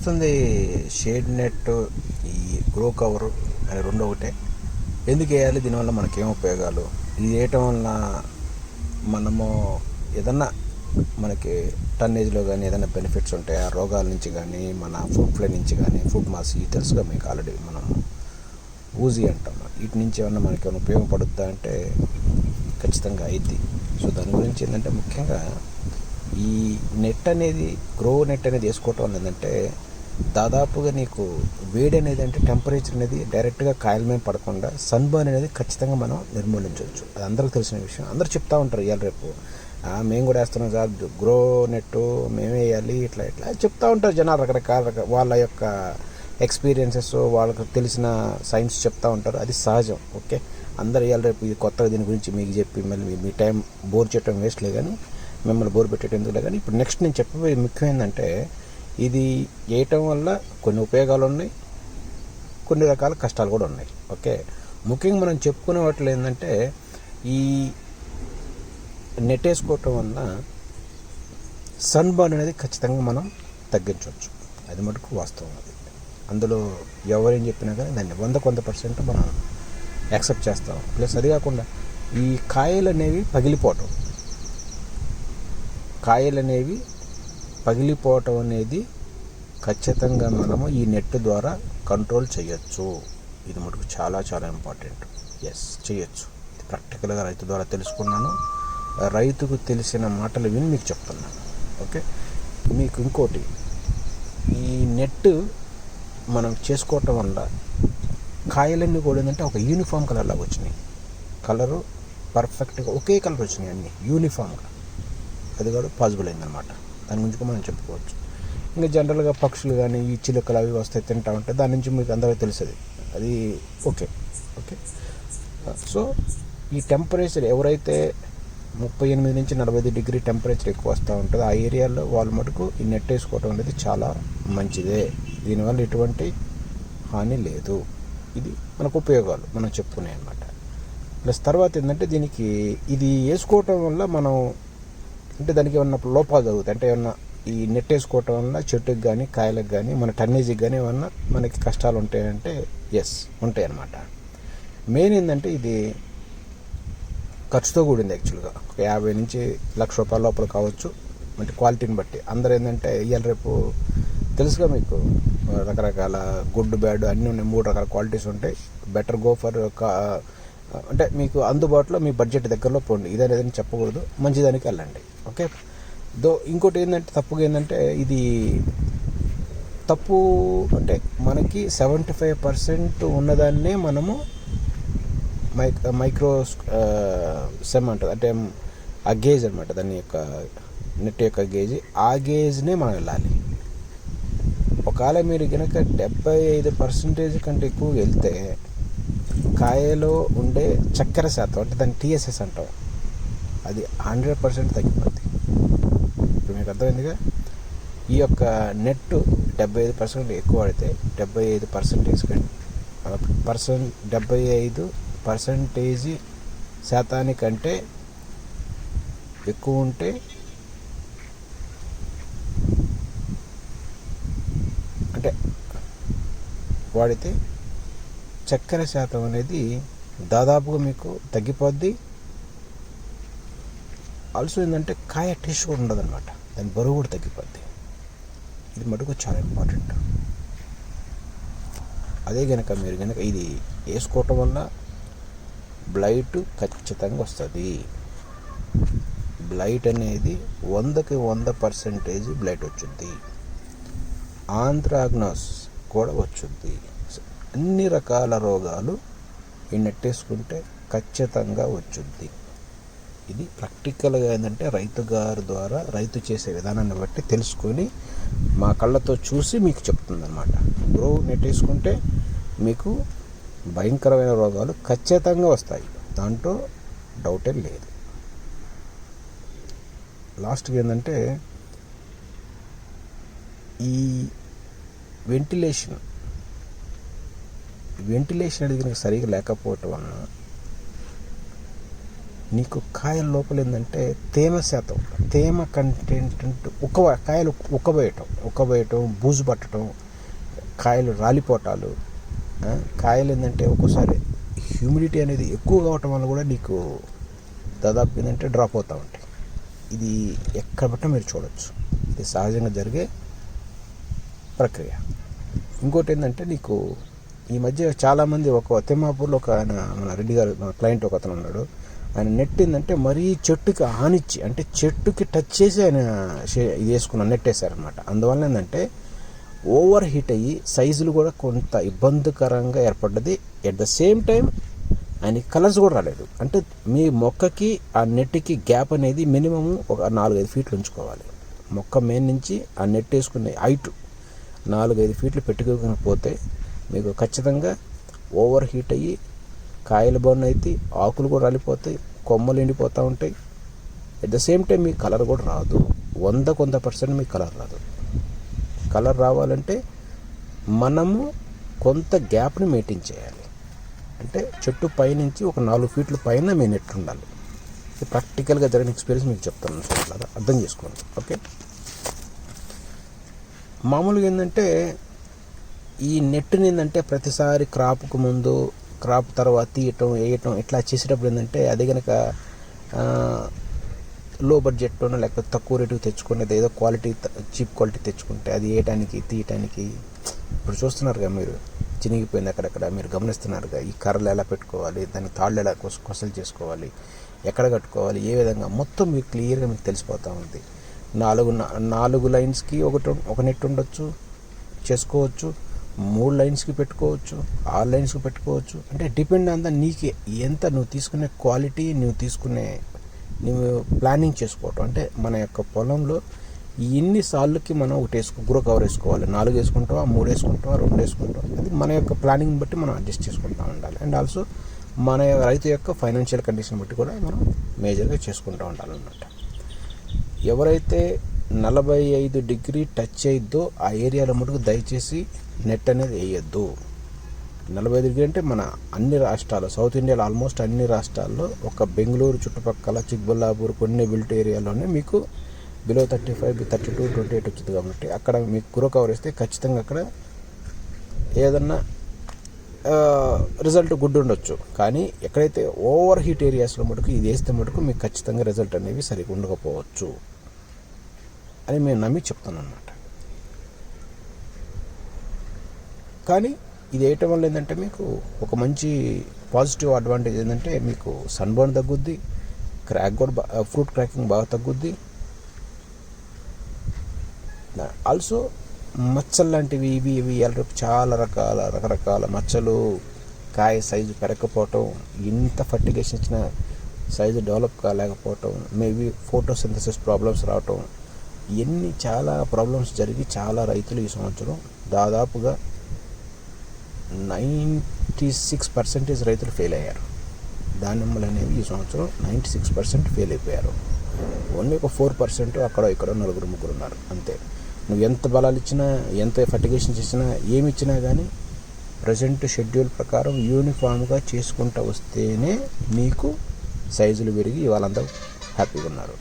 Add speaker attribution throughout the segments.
Speaker 1: వస్తుంది shade net ఈ grow cover అనే రెండు ఒకటే. ఎందుకు వేయాలి? దీనివల్ల మనకేం ఉపయోగాలు? ఇది వేయటం వల్ల మనము ఏదన్నా మనకి టన్నేజ్లో కానీ ఏదైనా బెనిఫిట్స్ ఉంటాయి? ఆ రోగాల నుంచి కానీ మన ఫుడ్ ఫ్లై నుంచి కానీ ఫుడ్ మాస్ ఇవి తెలుసుగా మీకు ఆల్రెడీ మనం ఊజీ అంటాం. వీటి నుంచి ఏమన్నా మనకి ఏమైనా ఉపయోగపడుద్దా అంటే ఖచ్చితంగా అయింది సో దాని గురించి ఏంటంటే ముఖ్యంగా ఈ నెట్ అనేది గ్రో నెట్ అనేది వేసుకోవటం వల్ల ఏంటంటే దాదాపుగా నీకు వేడి అనేది అంటే టెంపరేచర్ అనేది డైరెక్ట్గా కాయల మీద పడకుండా సన్బర్న్ అనేది ఖచ్చితంగా మనం నిర్మూలించవచ్చు. అది అందరికీ తెలిసిన విషయం. అందరూ చెప్తా ఉంటారు ఇవాళ రేపు మేము కూడా వేస్తున్నాం సార్ గ్రో నెట్ మేమే వేయాలి ఇట్లా ఇట్లా చెప్తా ఉంటారు జనాలు రకరకాల రక- వాళ్ళ యొక్క ఎక్స్పీరియన్సెస్ వాళ్ళకు తెలిసిన సైన్స్ చెప్తా ఉంటారు. అది సహజం ఓకే? అందరు ఇవాళ రేపు ఇది కొత్తగా దీని గురించి మీకు చెప్పి మళ్ళీ మీ- టైం బోర్ చేయటం వేస్ట్లే కానీ మిమ్మల్ని బోర్ పెట్టేయడం ఎందుకులే కానీ ఇప్పుడు నెక్స్ట్ నేను చెప్పబోయే ముఖ్యం ఏంటంటే ఇది వేయటం వల్ల కొన్ని ఉపయోగాలు ఉన్నాయి కొన్ని రకాల కష్టాలు కూడా ఉన్నాయి. ఓకే? ముఖ్యంగా మనం చెప్పుకునే వాటిలో ఏంటంటే ఈ నెట్ వేసుకోవటం వల్ల సన్ బర్న్ అనేది ఖచ్చితంగా మనం తగ్గించవచ్చు. అది మటుకు వాస్తవం అది. అందులో ఎవరేం చెప్పినా కానీ దాన్ని వంద కొంత పర్సెంట్ మనం యాక్సెప్ట్ చేస్తాం. ప్లస్ అది కాకుండా ఈ కాయలు అనేవి పగిలిపోవటం. కాయలు అనేవి పగిలిపోవటం అనేది ఖచ్చితంగా మనము ఈ నెట్ ద్వారా కంట్రోల్ చేయొచ్చు. ఇది మటుకు చాలా చాలా ఇంపార్టెంట్. ఎస్ చేయొచ్చు. ఇది ప్రాక్టికల్గా రైతు ద్వారా తెలుసుకున్నాను. రైతుకు తెలిసిన మాటలు విని మీకు చెప్తున్నాను. ఓకే మీకు ఇంకోటి ఈ నెట్ మనం చేసుకోవటం వల్ల కాయలన్నీ కూడా ఏంటంటే ఒక యూనిఫామ్ కలర్ లాగా వచ్చినాయి. కలరు పర్ఫెక్ట్గా ఒకే కలర్ వచ్చినాయి అన్నీ. యూనిఫామ్గా అది కూడా పాసిబుల్ అయిందనమాట దాని గురించి మనం చెప్పుకోవచ్చు. ఇంకా జనరల్గా పక్షులు కానీ ఈ చిలుకలు అవి వస్తాయి తింటా ఉంటాయి దాని నుంచి మీకు అందరికీ తెలుస్తుంది. అది ఓకే. ఓకే. సో ఈ టెంపరేచర్ ఎవరైతే ముప్పై ఎనిమిది నుంచి నలభై ఐదు డిగ్రీ టెంపరేచర్ ఎక్కువ వస్తూ ఉంటుందో ఆ ఏరియాలో వాళ్ళు మటుకు ఈ నెట్ వేసుకోవడం అనేది చాలా మంచిదే. దీనివల్ల ఎటువంటి హాని లేదు. ఇది మనకు ఉపయోగాలు. మనం చెప్పుకునే అనమాట ప్లస్ తర్వాత ఏంటంటే దీనికి ఇది వేసుకోవటం వల్ల మనం అంటే దానికి ఏమన్నా లోపాలు జరుగుతాయి? అంటే ఏమన్నా ఈ నెట్ వేసుకోవటం వల్ల చెట్టుకి కానీ కాయలకు కానీ మన టన్నేజీకి కానీ ఏమన్నా మనకి కష్టాలు ఉంటాయంటే ఎస్ ఉంటాయి అన్నమాట మెయిన్ ఏంటంటే ఇది ఖర్చుతో కూడింది యాక్చువల్గా ఒక యాభై నుంచి లక్ష రూపాయల లోపల కావచ్చు. అంటే క్వాలిటీని బట్టి. అందరూ ఏంటంటే ఇవాళ రేపు తెలుసుగా మీకు రకరకాల గుడ్ బ్యాడ్ అన్నీ ఉన్నాయి. మూడు రకాల క్వాలిటీస్ ఉంటాయి. బెటర్ గో ఫర్ అంటే మీకు అందుబాటులో మీ బడ్జెట్ దగ్గరలో పోండి. ఇదనేది చెప్పకూడదు. మంచిదానికి వెళ్ళండి. ఓకే? దో ఇంకోటి ఏంటంటే తప్పుగా ఏంటంటే ఇది తప్పు అంటే మనకి సెవెంటీ ఫైవ్ పర్సెంట్ ఉన్నదాన్నే మనము మైక్ మైక్రో సెమ్ అంటుంది అంటే ఆ గేజ్ అనమాట దాని యొక్క నెట్ యొక్క గేజ్. ఆ గేజ్నే మనం వెళ్ళాలి. ఒకవేళ మీరు కనుక డెబ్బై ఐదు పర్సెంటేజ్ కంటే ఎక్కువ వెళ్తే కాయలో ఉండే చక్కెర శాతం అంటే దాన్ని టీఎస్ఎస్ అంటాం. అది హండ్రెడ్ పర్సెంట్ తగ్గిపోద్ది. ఇప్పుడు మీకు అర్థమైందిగా? ఈ యొక్క నెట్ డెబ్బై ఐదు పర్సెంట్ ఎక్కువ పడితే డెబ్బై ఐదు పర్సెంటేజ్ పర్సెంట్ డెబ్బై ఐదు పర్సంటేజ్ శాతానికంటే ఎక్కువ ఉంటే అంటే వాడితే చక్కెర శాతం అనేది దాదాపుగా మీకు తగ్గిపోద్ది. ఆల్సో ఏంటంటే కాయ టేస్ట్ కూడా ఉండదనమాట దాని బరువు కూడా తగ్గిపోద్ది. ఇది మటుకు చాలా ఇంపార్టెంట్ అదే కనుక మీరు కనుక ఇది వేసుకోవటం వల్ల బ్లైట్ ఖచ్చితంగా వస్తుంది. బ్లైట్ అనేది వందకి వంద పర్సెంటేజ్ బ్లైట్ వచ్చింది ఆంథ్రాగ్నాస్ కూడా వచ్చుద్ది. అన్ని రకాల రోగాలు ఈ నెట్టేసుకుంటే ఖచ్చితంగా వచ్చుద్ది. ఇది ప్రాక్టికల్గా ఏంటంటే రైతు గారి ద్వారా రైతు చేసే విధానాన్ని బట్టి తెలుసుకొని మా కళ్ళతో చూసి మీకు చెప్తుంది అనమాట గ్రో నెట్టేసుకుంటే మీకు భయంకరమైన రోగాలు ఖచ్చితంగా వస్తాయి. దాంట్లో డౌటే లేదు. లాస్ట్కి ఏంటంటే ఈ వెంటిలేషన్ వెంటిలేషన్ అనేది నీకు సరిగా లేకపోవటం వలన నీకు కాయల లోపల ఏంటంటే తేమ శాతం తేమ కంటెంట్ ఉక్క కాయలు ఉక్కబోయటం ఉక్కబోయటం బూజు పట్టడం కాయలు రాలిపోటాలు కాయలు ఏంటంటే ఒక్కోసారి హ్యూమిడిటీ అనేది ఎక్కువ కావటం వల్ల కూడా నీకు దాదాపు ఏంటంటే డ్రాప్ అవుతూ ఉంటాయి. ఇది ఎక్కడ పట్టినా మీరు చూడొచ్చు. ఇది సహజంగా జరిగే ప్రక్రియ. ఇంకోటి ఏంటంటే నీకు ఈ మధ్య చాలామంది ఒక తిమ్మాపూర్లో ఒక ఆయన మన రెడ్డి గారు మన క్లయింట్ ఒక అతను ఉన్నాడు. ఆయన నెట్టిందంటే ఏంటంటే మరీ చెట్టుకి ఆనిచ్చి అంటే చెట్టుకి టచ్ చేసి ఆయన ఇది వేసుకున్న నెట్టేశారనమాట అందువల్ల ఏంటంటే ఓవర్ హీట్ అయ్యి సైజులు కూడా కొంత ఇబ్బందికరంగా ఏర్పడ్డది. ఎట్ ద సేమ్ టైం ఆయనకి కలర్స్ కూడా రాలేదు. అంటే మీ మొక్కకి ఆ నెట్కి గ్యాప్ అనేది మినిమం ఒక నాలుగైదు ఫీట్లు ఉంచుకోవాలి. మొక్క మెయిన్ నుంచి ఆ నెట్ వేసుకునే హైట్ నాలుగైదు ఫీట్లు పెట్టుకోకుండా పోతే మీకు ఖచ్చితంగా ఓవర్ హీట్ అయ్యి కాయలు బర్న్ అయితే ఆకులు కూడా రాలిపోతాయి కొమ్మలు ఎండిపోతూ ఉంటాయి. ఎట్ ద సేమ్ టైం మీకు కలర్ కూడా రాదు. వంద కొంత పర్సెంట్ మీకు కలర్ రాదు. కలర్ రావాలంటే మనము కొంత గ్యాప్ని మెయింటైన్ చేయాలి. అంటే చెట్టు పైనుంచి ఒక నాలుగు ఫీట్ల పైన మీ నెట్ ఉండాలి. ఇది ప్రాక్టికల్గా జరిగిన ఎక్స్పీరియన్స్ మీకు చెప్తాను అర్థం చేసుకోండి. ఓకే మామూలుగా ఏంటంటే ఈ నెట్ని ఏంటంటే ప్రతిసారి క్రాప్కు ముందు క్రాప్ తర్వాత తీయటం వేయటం ఇట్లా చేసేటప్పుడు ఏంటంటే అది కనుక లో బడ్జెట్లోనో లేకపోతే తక్కువ రేటుకి తెచ్చుకునేది ఏదో క్వాలిటీ చీప్ క్వాలిటీ తెచ్చుకుంటే అది వేయటానికి తీయటానికి ఇప్పుడు చూస్తున్నారుగా మీరు చినిగిపోయింది అక్కడక్కడ మీరు గమనిస్తున్నారుగా ఈ కర్రలు ఎలా పెట్టుకోవాలి దాని తాళ్ళు ఎలా కొస- కొసలు చేసుకోవాలి ఎక్కడ కట్టుకోవాలి ఏ విధంగా మొత్తం మీకు క్లియర్గా మీకు తెలిసిపోతూ ఉంది. నాలుగు నాలుగు లైన్స్కి ఒకటి ఒక నెట్ ఉండొచ్చు చేసుకోవచ్చు మూడు లైన్స్కి పెట్టుకోవచ్చు ఆరు లైన్స్కి పెట్టుకోవచ్చు. అంటే డిపెండ్ ఆన్ ద నీకే ఎంత నువ్వు తీసుకునే క్వాలిటీ నువ్వు తీసుకునే నువ్వు ప్లానింగ్ చేసుకోవటం. అంటే మన యొక్క పొలంలో ఎన్ని సార్లకి మనం ఒకటి వేసుకో గుర కవర్ వేసుకోవాలి. నాలుగు వేసుకుంటావా మూడు వేసుకుంటావా రెండు వేసుకుంటావా? అది మన యొక్క ప్లానింగ్ బట్టి మనం అడ్జస్ట్ చేసుకుంటూ ఉండాలి. అండ్ ఆల్సో మన రైతు యొక్క ఫైనాన్షియల్ కండిషన్ బట్టి కూడా మనం మేజర్గా చేసుకుంటూ ఉండాలన్నమాట. ఎవరైతే నలభై ఐదు డిగ్రీ టచ్ అయిద్దో ఆ ఏరియాలో మటుకు దయచేసి నెట్ అనేది వేయద్దు. నలభై ఐదు డిగ్రీ అంటే మన అన్ని రాష్ట్రాలు సౌత్ ఇండియాలో ఆల్మోస్ట్ అన్ని రాష్ట్రాల్లో ఒక బెంగళూరు చుట్టుపక్కల చిక్బల్లాపూర్ కొన్ని బిల్ట్ ఏరియాలోనే మీకు below thirty five thirty two twenty eight వచ్చింది కాబట్టి అక్కడ మీకు గుర కవర్ ఇస్తే ఖచ్చితంగా అక్కడ ఏదన్నా రిజల్ట్ గుడ్ ఉండొచ్చు. కానీ ఎక్కడైతే ఓవర్ హీట్ ఏరియాస్లో మటుకు ఇది వేస్తే మటుకు మీకు ఖచ్చితంగా రిజల్ట్ అనేవి సరిగ్గా ఉండకపోవచ్చు. అని మేము నమ్మి చెప్తాను కానీ ఇది వేయటం వల్ల ఏంటంటే మీకు ఒక మంచి పాజిటివ్ అడ్వాంటేజ్ ఏంటంటే మీకు సన్బర్న్ తగ్గుద్ది క్రాక్ కూడా ఫ్రూట్ క్రాకింగ్ బాగా తగ్గుద్ది. ఆల్సో మచ్చలు లాంటివి ఇవి ఇవి ఎల్లరూ చాలా రకాల రకరకాల మచ్చలు కాయ సైజు పెరగకపోవటం ఎంత ఫర్టిగేషన్ ఇచ్చిన సైజు డెవలప్ కాలేకపోవటం మేబీ ఫోటోసింథసిస్ ప్రాబ్లమ్స్ రావటం ఎన్ని చాలా ప్రాబ్లమ్స్ జరిగి చాలా రైతులు ఈ సంవత్సరం దాదాపుగా నైంటీ సిక్స్ పర్సెంటేజ్ రైతులు ఫెయిల్ అయ్యారు. దానిమ్మలు అనేవి ఈ సంవత్సరం నైంటీ సిక్స్ పర్సెంట్ ఫెయిల్ అయిపోయారు. ఓన్లీ ఒక ఫోర్ పర్సెంట్ అక్కడ ఇక్కడ నలుగురు ముగ్గురు ఉన్నారు అంతే. నువ్వు ఎంత బలాలు ఇచ్చినా ఎంత ఫర్టిగేషన్ ఇచ్చినా ఏమి ఇచ్చినా కానీ ప్రజెంట్ షెడ్యూల్ ప్రకారం యూనిఫామ్గా చేసుకుంటూ వస్తేనే నీకు సైజులు పెరిగి వాళ్ళంతా హ్యాపీగా ఉన్నారు.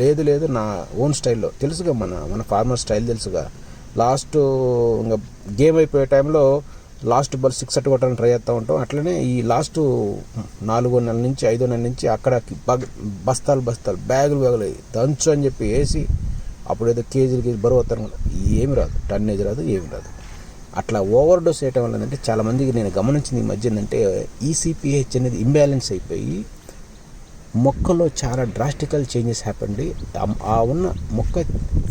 Speaker 1: లేదు లేదు నా ఓన్ స్టైల్లో తెలుసుగా మన మన ఫార్మర్ స్టైల్ తెలుసుగా. లాస్ట్ ఇంకా గేమ్ అయిపోయే టైంలో లాస్ట్ బాల్ సిక్స్ అట్టు కొట్టడానికి ట్రై చేస్తూ ఉంటాం. అట్లనే ఈ లాస్ట్ నాలుగో నెల నుంచి ఐదో నెల నుంచి అక్కడ బస్తాలు బస్తాలు బ్యాగులు బ్యాగులు దంచు అని చెప్పి వేసి అప్పుడు ఏదో కేజీలు కేజీ బరువు వస్తాను ఏమి రాదు టన్నేజ్ రాదు ఏమి రాదు. అట్లా ఓవర్ డోస్ చేయటం వల్ల ఏంటంటే చాలామందికి నేను గమనించింది ఈ మధ్య ఏంటంటే ఈసీపీహెచ్ అనేది ఇంబ్యాలెన్స్ అయిపోయి మొక్కలో చాలా డ్రాస్టికల్ చేంజెస్ హ్యాపండి ఆ ఉన్న మొక్క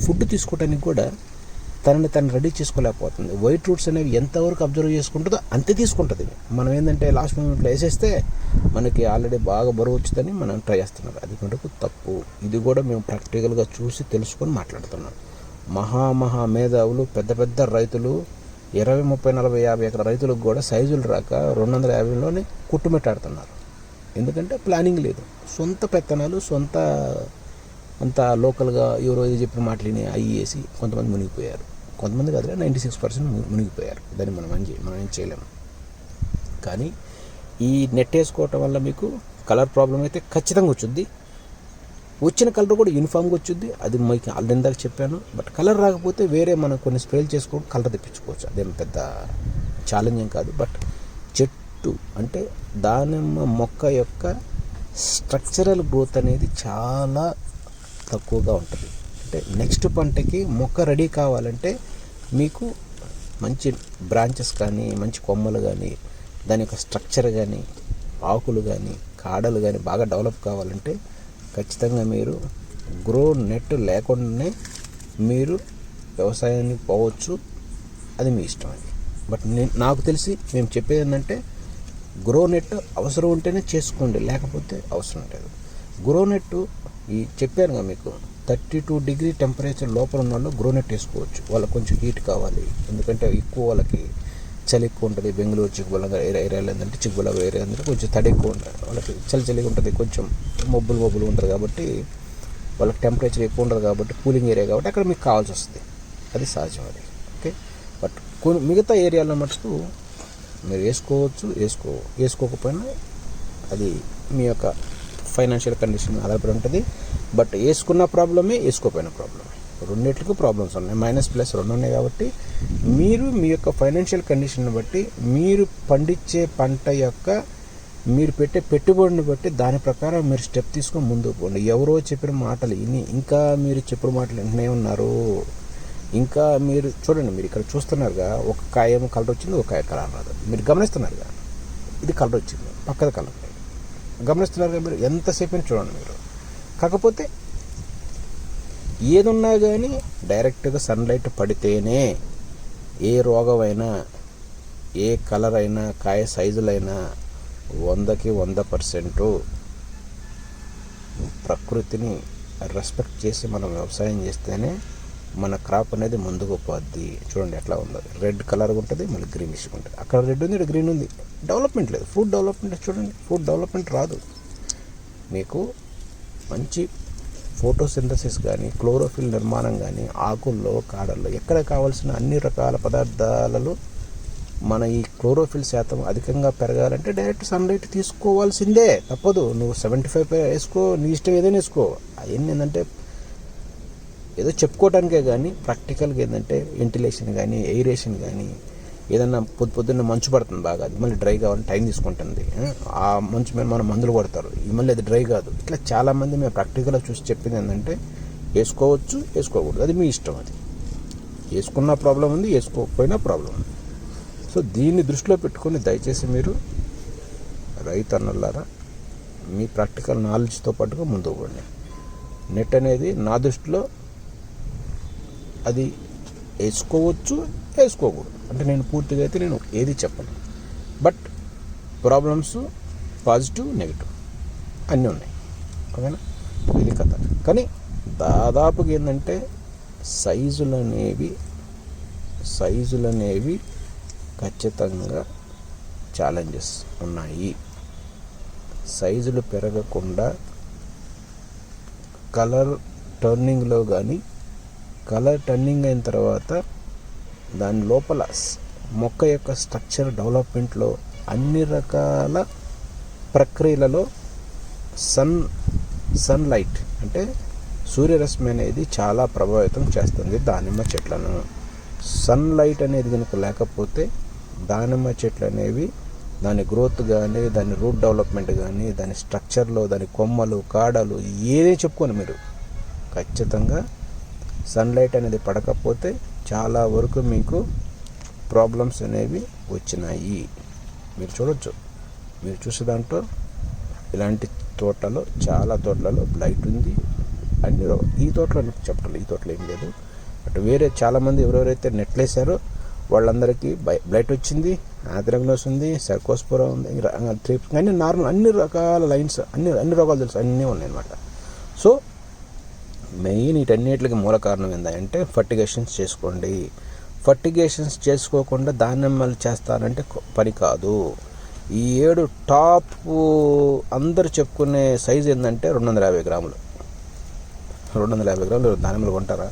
Speaker 1: ఫుడ్ తీసుకోవడానికి కూడా తనని తను రెడీ చేసుకోలేకపోతుంది. వైట్ రూట్స్ అనేవి ఎంతవరకు అబ్జర్వ్ చేసుకుంటుందో అంతే తీసుకుంటుంది. మనం ఏంటంటే లాస్ట్ మూమెంట్లో వేసేస్తే మనకి ఆల్రెడీ బాగా బరువు వచ్చిందని మనం ట్రై చేస్తున్నాం అది మటుకు తప్పు. ఇది కూడా మేము ప్రాక్టికల్గా చూసి తెలుసుకొని మాట్లాడుతున్నాం. మహా మహా మేధావులు పెద్ద పెద్ద రైతులు ఇరవై ముప్పై నలభై యాభై ఎకర రైతులకు కూడా సైజులు రాక రెండు వందల యాభైలోనే కుట్టుమెట్టాడుతున్నారు. ఎందుకంటే ప్లానింగ్ లేదు. సొంత పెత్తనాలు సొంత అంత లోకల్గా ఎవరో ఏదో చెప్పిన మాటలని అవి వేసి కొంతమంది మునిగిపోయారు. కొంతమంది కాదులే నైంటీ సిక్స్ పర్సెంట్ మునిగిపోయారు. దాన్ని మనం ఏం చే మనం ఏం చేయలేము. కానీ ఈ నెట్ వేసుకోవటం వల్ల మీకు కలర్ ప్రాబ్లం అయితే ఖచ్చితంగా వచ్చుద్ది. వచ్చిన కలర్ కూడా యూనిఫామ్గా వచ్చుద్ది. అది మీకు ఆల్రెడీ ఇందాక చెప్పాను. బట్ కలర్ రాకపోతే వేరే మనం కొన్ని స్ప్రేలు చేసుకోవడం కలర్ తెప్పించుకోవచ్చు. అదేం పెద్ద ఛాలెంజ్ ఏం కాదు. బట్ చెట్టు అంటే దానిమ్మ మొక్క యొక్క స్ట్రక్చరల్ గ్రోత్ అనేది చాలా తక్కువగా ఉంటుంది. అంటే నెక్స్ట్ పంటకి మొక్క రెడీ కావాలంటే మీకు మంచి బ్రాంచెస్ కానీ మంచి కొమ్మలు కానీ దాని యొక్క స్ట్రక్చర్ కానీ ఆకులు కానీ కాడలు కానీ బాగా డెవలప్ కావాలంటే ఖచ్చితంగా మీరు గ్రో నెట్ లేకుండానే మీరు వ్యవసాయానికి పోవచ్చు. అది మీ ఇష్టం అది బట్ నేను నాకు తెలిసి మేము చెప్పేది ఏంటంటే గ్రో నెట్ అవసరం ఉంటేనే చేసుకోండి లేకపోతే అవసరం లేదు. గ్రో నెట్ ఈ చెప్పానుగా మీకు థర్టీ టూ డిగ్రీ టెంపరేచర్ లోపల ఉన్న వాళ్ళు గ్రో నెట్ వేసుకోవచ్చు. వాళ్ళకి కొంచెం హీట్ కావాలి. ఎందుకంటే ఎక్కువ వాళ్ళకి చలి ఎక్కువ ఉంటుంది బెంగళూరు చిక్కుబల్లగా ఏరియా ఏరియాలో ఏంటంటే చిక్కుబల్లగా ఏరియా అంటే కొంచెం తడి ఎక్కువ ఉంటుంది. వాళ్ళకి చలి చలిగా ఉంటుంది కొంచెం మబ్బులు మబ్బులు ఉంటుంది కాబట్టి వాళ్ళకి టెంపరేచర్ ఎక్కువ ఉండదు కాబట్టి కూలింగ్ ఏరియా కాబట్టి అక్కడ మీకు కావాల్సి వస్తుంది. అది సహజం అది. ఓకే బట్ కొన్ని మిగతా ఏరియాలో మటుకు మీరు వేసుకోవచ్చు వేసుకో వేసుకోకపోయినా అది మీ యొక్క ఫైనాన్షియల్ కండిషన్ ఆధారపడి ఉంటుంది. బట్ వేసుకున్న ప్రాబ్లమే వేసుకోపోయిన ప్రాబ్లమే రెండింటికి ప్రాబ్లమ్స్ ఉన్నాయి. మైనస్ ప్లస్ రెండు ఉన్నాయి కాబట్టి మీరు మీ యొక్క ఫైనాన్షియల్ కండిషన్ బట్టి మీరు పండించే పంట యొక్క మీరు పెట్టే పెట్టుబడిని బట్టి దాని ప్రకారం మీరు స్టెప్ తీసుకొని ముందుకు పోండి. ఎవరో చెప్పిన మాటలు విని ఇంకా మీరు చెప్పిన మాటలు వింటూనే ఉన్నారు. ఇంకా మీరు చూడండి మీరు ఇక్కడ చూస్తున్నారుగా ఒక కాయ ఏమో కలర్ వచ్చింది ఒక కాయ కలర్ రాదు. మీరు గమనిస్తున్నారుగా? ఇది కలర్ వచ్చింది పక్కది కలర్ గమనిస్తున్నారుగా మీరు? ఎంతసేపు అయినా చూడండి మీరు. కాకపోతే ఏదున్నా కానీ డైరెక్ట్గా సన్లైట్ పడితేనే ఏ రోగమైనా ఏ కలర్ అయినా కాయ సైజులైనా వందకి వంద పర్సెంటు ప్రకృతిని రెస్పెక్ట్ చేసి మనం వ్యవసాయం చేస్తేనే మన క్రాప్ అనేది ముందుకు పోద్ది. చూడండి ఎట్లా ఉందో. రెడ్ కలర్ ఉంటుంది మళ్ళీ గ్రీనిష్ ఉంటుంది. అక్కడ రెడ్ ఉంది ఇక్కడ గ్రీన్ ఉంది. డెవలప్మెంట్ లేదు. ఫుడ్ డెవలప్మెంట్ చూడండి. ఫుడ్ డెవలప్మెంట్ రాదు. మీకు మంచి ఫోటోసింథసిస్ కానీ క్లోరోఫిల్ నిర్మాణం కానీ ఆకుల్లో కాడల్లో ఎక్కడ కావాల్సిన అన్ని రకాల పదార్థాలలో మన ఈ క్లోరోఫిల్ శాతం అధికంగా పెరగాలంటే డైరెక్ట్ సన్లైట్ తీసుకోవాల్సిందే. తప్పదు. నువ్వు సెవెంటీ ఫైవ్ వేసుకో నీ ఇష్టం ఏదైనా వేసుకో. అవన్నీ ఏంటంటే ఏదో చెప్పుకోవడానికే కానీ ప్రాక్టికల్గా ఏంటంటే వెంటిలేషన్ కానీ ఎయిరేషన్ కానీ ఏదన్నా పొద్దు పొద్దున్న మంచు పడుతుంది బాగా అది మళ్ళీ డ్రై కావాలని టైం తీసుకుంటుంది. ఆ మంచు మీద మనం మందులు కొడతారు. మళ్ళీ అది డ్రై కాదు. ఇట్లా చాలామంది మేము ప్రాక్టికల్గా చూసి చెప్పింది ఏంటంటే వేసుకోవచ్చు వేసుకోకూడదు. అది మీ ఇష్టం అది. వేసుకున్న ప్రాబ్లం ఉంది వేసుకోకపోయినా ప్రాబ్లం ఉంది. సో దీన్ని దృష్టిలో పెట్టుకొని దయచేసి మీరు రైతు అన్నలారా మీ ప్రాక్టికల్ నాలెడ్జ్తో పాటుగా ముందుకు పోండి. నెట్ అనేది నా దృష్టిలో అది వేసుకోవచ్చు వేసుకోకూడదు. అంటే నేను పూర్తిగా అయితే నేను ఏది చెప్పను. బట్ ప్రాబ్లమ్స్ పాజిటివ్ నెగిటివ్ అన్నీ ఉన్నాయి. ఓకేనా? ఇది కథ. కానీ దాదాపుగా ఏంటంటే సైజులు అనేవి సైజులు అనేవి ఖచ్చితంగా ఛాలెంజెస్ ఉన్నాయి. సైజులు పెరగకుండా కలర్ టర్నింగ్లో కానీ కలర్ టర్నింగ్ అయిన తర్వాత దాని లోపల మొక్క యొక్క స్ట్రక్చర్ డెవలప్మెంట్లో అన్ని రకాల ప్రక్రియలలో సన్ సన్లైట్ అంటే సూర్యరశ్మి అనేది చాలా ప్రభావితం చేస్తుంది దానిమ్మ చెట్లను. సన్లైట్ అనేది కనుక లేకపోతే దానిమ్మ చెట్లు అనేవి దాని గ్రోత్ కానీ దాని రూట్ డెవలప్మెంట్ కానీ దాని స్ట్రక్చర్లో దాని కొమ్మలు కాడలు ఏదే చెప్పుకోండి మీరు ఖచ్చితంగా సన్లైట్ అనేది పడకపోతే చాలా వరకు మీకు ప్రాబ్లమ్స్ అనేవి వచ్చినాయి. మీరు చూడొచ్చు. మీరు చూసే దాంట్లో ఇలాంటి తోటలో చాలా తోటలలో బ్లైట్ ఉంది. అన్ని రో- ఈ తోటలో చెప్పలేదు ఈ తోటలో ఏం లేదు. అటు వేరే చాలామంది ఎవరెవరైతే నెట్లేసారో వాళ్ళందరికీ బై బ్లైట్ వచ్చింది ఆథ్రగ్నోస్ ఉంది సర్కోస్పోరా ఉంది ట్రిప్స్ అన్ని నార్మల్ అన్ని రకాల లైన్స్ అన్ని అన్ని రోగాలు తెలుసు. అన్నీ ఉన్నాయన్నమాట. సో మెయిన్ వీటన్నిటికి మూల కారణం ఏంటంటే ఫర్టిగేషన్స్ చేసుకోండి. ఫర్టిగేషన్స్ చేసుకోకుండా దానిమ్మలు చేస్తారంటే పని కాదు. ఈ ఏడు టాప్ అందరు చెప్పుకునే సైజ్ ఏంటంటే రెండు వందల యాభై గ్రాములు. రెండు వందల యాభై గ్రాములు దానిమ్మలు కొంటారా?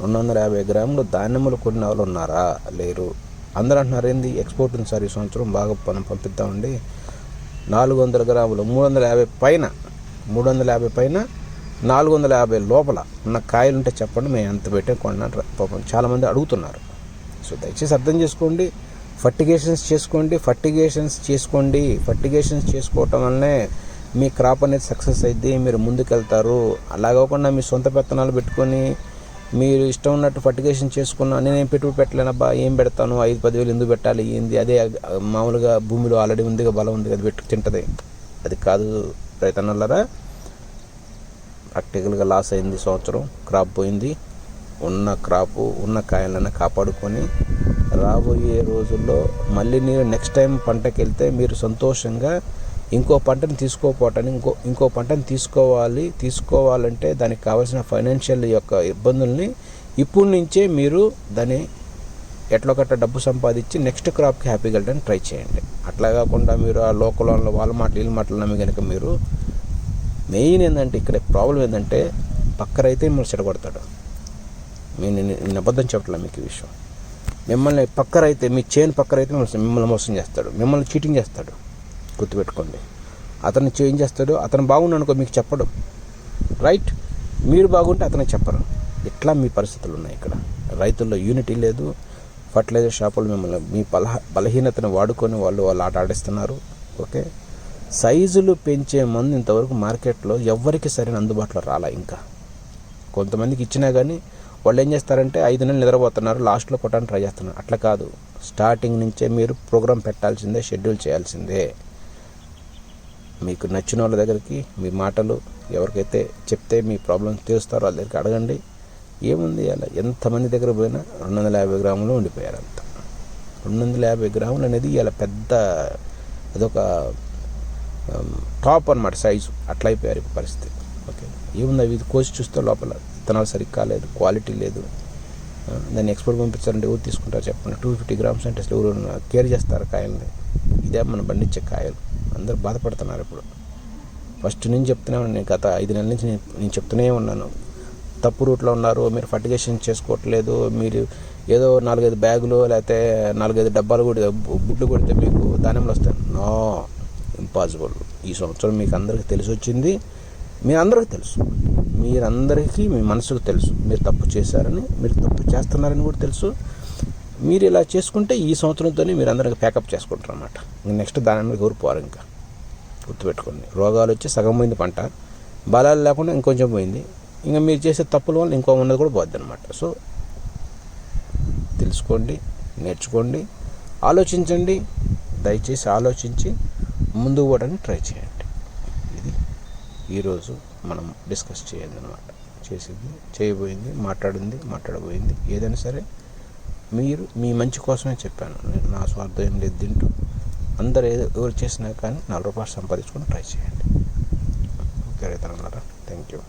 Speaker 1: రెండు వందల యాభై గ్రాములు దానిమ్మలు కొన్న వాళ్ళు ఉన్నారా? లేరు. అందరూ అంటున్నారు ఏంది? ఎక్స్పోర్ట్ ఉంది సార్ ఈ సంవత్సరం బాగా మనం పంపిద్దామండి. నాలుగు వందల గ్రాములు మూడు వందల యాభై పైన మూడు వందల యాభై పైన నాలుగు వందల యాభై లోపల ఉన్న కాయలు ఉంటే చెప్పండి మేము ఎంత పెట్టే కొన్నాను పాపం చాలామంది అడుగుతున్నారు. సో దయచేసి అర్థం చేసుకోండి ఫర్టిగేషన్స్ చేసుకోండి ఫర్టిగేషన్స్ చేసుకోండి ఫర్టిగేషన్స్ చేసుకోవటం వల్లనే మీ క్రాప్ అనేది సక్సెస్ అయితే మీరు ముందుకెళ్తారు. అలాగకుండా మీ సొంత పెత్తనాలు పెట్టుకొని మీరు ఇష్టం ఉన్నట్టు ఫర్టిగేషన్ చేసుకున్నా నేనేం పెట్టుబడి పెట్టలేనబ్బా ఏం పెడతాను ఐదు పదివేలు ఎందుకు పెట్టాలి ఏంది అదే మామూలుగా భూమిలో ఆల్రెడీ ఉందిగా బలం ఉంది అది పెట్టు తింటది. అది కాదు రైతన్నలరా ప్రాక్టికల్గా లాస్ అయింది సంవత్సరం క్రాప్ పోయింది. ఉన్న క్రాపు ఉన్న కాయలను కాపాడుకొని రాబోయే రోజుల్లో మళ్ళీ మీరు నెక్స్ట్ టైం పంటకి వెళ్తే మీరు సంతోషంగా ఇంకో పంటను తీసుకోపోవటానికి ఇంకో ఇంకో పంటను తీసుకోవాలి తీసుకోవాలంటే దానికి కావాల్సిన ఫైనాన్షియల్ యొక్క ఇబ్బందుల్ని ఇప్పటి నుంచే మీరు దాన్ని ఎట్లా కట్ట డబ్బు సంపాదించి నెక్స్ట్ క్రాప్కి హ్యాపీగా వెళ్ళడానికి ట్రై చేయండి. అట్లా కాకుండా మీరు ఆ లోకల్ వాళ్ళ మాటలు వీళ్ళ మాటలు నమ్మి కనుక మీరు మెయిన్ ఏంటంటే ఇక్కడ ప్రాబ్లం ఏంటంటే పక్క రైతే మిమ్మల్ని చెడగొడతాడు. నేను నేను- అబద్ధం చెప్పట్లే మీకు ఈ విషయం. మిమ్మల్ని పక్క రైతే మీ చేను పక్క రైతే మిమ్మల్ని మిమ్మల్ని మోసం చేస్తాడు. మిమ్మల్ని చీటింగ్ చేస్తాడు. గుర్తుపెట్టుకోండి. అతను చేంజ్ చేస్తాడు. అతను బాగుండనుకో మీకు చెప్పడు. రైట్? మీరు బాగుంటే అతనికి చెప్పరు. ఇట్లా మీ పరిస్థితులు ఉన్నాయి ఇక్కడ. రైతుల్లో యూనిటీ లేదు. ఫర్టిలైజర్ షాపులు మిమ్మల్ని మీ బలహ బలహీనతను వాడుకొని వాళ్ళు వాళ్ళు ఆట ఆడిస్తున్నారు. ఓకే? సైజులు పెంచే మందు ఇంతవరకు మార్కెట్లో ఎవ్వరికి సరైన అందుబాటులో రాలా ఇంకా. కొంతమందికి ఇచ్చినా కానీ వాళ్ళు ఏం చేస్తారంటే ఐదు నెలలు నిద్రపోతున్నారు లాస్ట్లో కొట్టడానికి ట్రై చేస్తున్నారు. అట్లా కాదు. స్టార్టింగ్ నుంచే మీరు ప్రోగ్రామ్ పెట్టాల్సిందే షెడ్యూల్ చేయాల్సిందే. మీకు నచ్చిన వాళ్ళ దగ్గరికి మీ మాటలు ఎవరికైతే చెప్తే మీ ప్రాబ్లమ్స్ తీరుస్తారో వాళ్ళ దగ్గరికి అడగండి. ఏముంది అలా? ఎంతమంది దగ్గర పోయినా రెండు వందల యాభై గ్రాములు ఉండిపోయారు అంత రెండు వందల యాభై గ్రాములు అనేది ఇలా పెద్ద అదొక టాప్ అన్నమాట సైజు అట్లా అయిపోయారు ఇప్పుడు పరిస్థితి. ఓకే ఏముంది అవి? ఇది కోసి చూస్తే లోపల విత్తనాలు సరిగ్గా కాలేదు క్వాలిటీ లేదు. Um, దాన్ని ఎక్స్పోర్ట్ పంపించాలంటే ఎవరు తీసుకుంటారు చెప్పండి. టూ ఫిఫ్టీ గ్రామ్స్ అంటే అసలు ఎవరు కేర్ చేస్తారు కాయల్ని ఇదే మనం పండించే కాయలు. అందరూ బాధపడుతున్నారు ఇప్పుడు. ఫస్ట్ నేను చెప్తూనే ఉన్నాను నేను గత ఐదు నెలల నుంచి నేను నేను చెప్తూనే ఉన్నాను. తప్పు రూట్లో ఉన్నారు మీరు ఫర్టిగేషన్ చేసుకోవట్లేదు మీరు ఏదో నాలుగైదు బ్యాగులు లేకపోతే నాలుగైదు డబ్బాలు కూడా బుడ్లు కొడితే మీకు దానిమ్మలు వస్తాయి. నో ఇంపాసిబుల్ ఈ సంవత్సరం మీకు అందరికీ తెలిసి వచ్చింది. మీ అందరికీ తెలుసు. మీరందరికీ మీ మనసుకు తెలుసు. మీరు తప్పు చేశారని మీరు తప్పు చేస్తున్నారని కూడా తెలుసు. మీరు ఇలా చేసుకుంటే ఈ సంవత్సరంతోనే మీరు అందరికీ ప్యాకప్ చేసుకుంటారు అనమాట నెక్స్ట్ దాని మీద ఎవరు పోరు ఇంకా. గుర్తుపెట్టుకోండి. రోగాలు వచ్చి సగం పోయింది పంట. బలాలు లేకుండా ఇంకొంచెం పోయింది. ఇంకా మీరు చేసే తప్పుల వల్ల ఇంకో ఉన్నది కూడా పోద్ది అనమాట సో తెలుసుకోండి నేర్చుకోండి ఆలోచించండి దయచేసి ఆలోచించి ముందుకు పోవడానికి ట్రై చేయండి. ఇది ఈరోజు మనం డిస్కస్ చేయండి అనమాట చేసింది చేయబోయింది మాట్లాడింది మాట్లాడబోయింది. ఏదైనా సరే మీరు మీ మంచి కోసమే చెప్పాను. నేను నా స్వార్థం ఏం లేదు తింటూ అందరు ఏదో ఎవరు చేసినా కానీ నాలుగు రూపాయలు సంపాదించుకొని ట్రై చేయండి. Okay రైతన్నారా thank you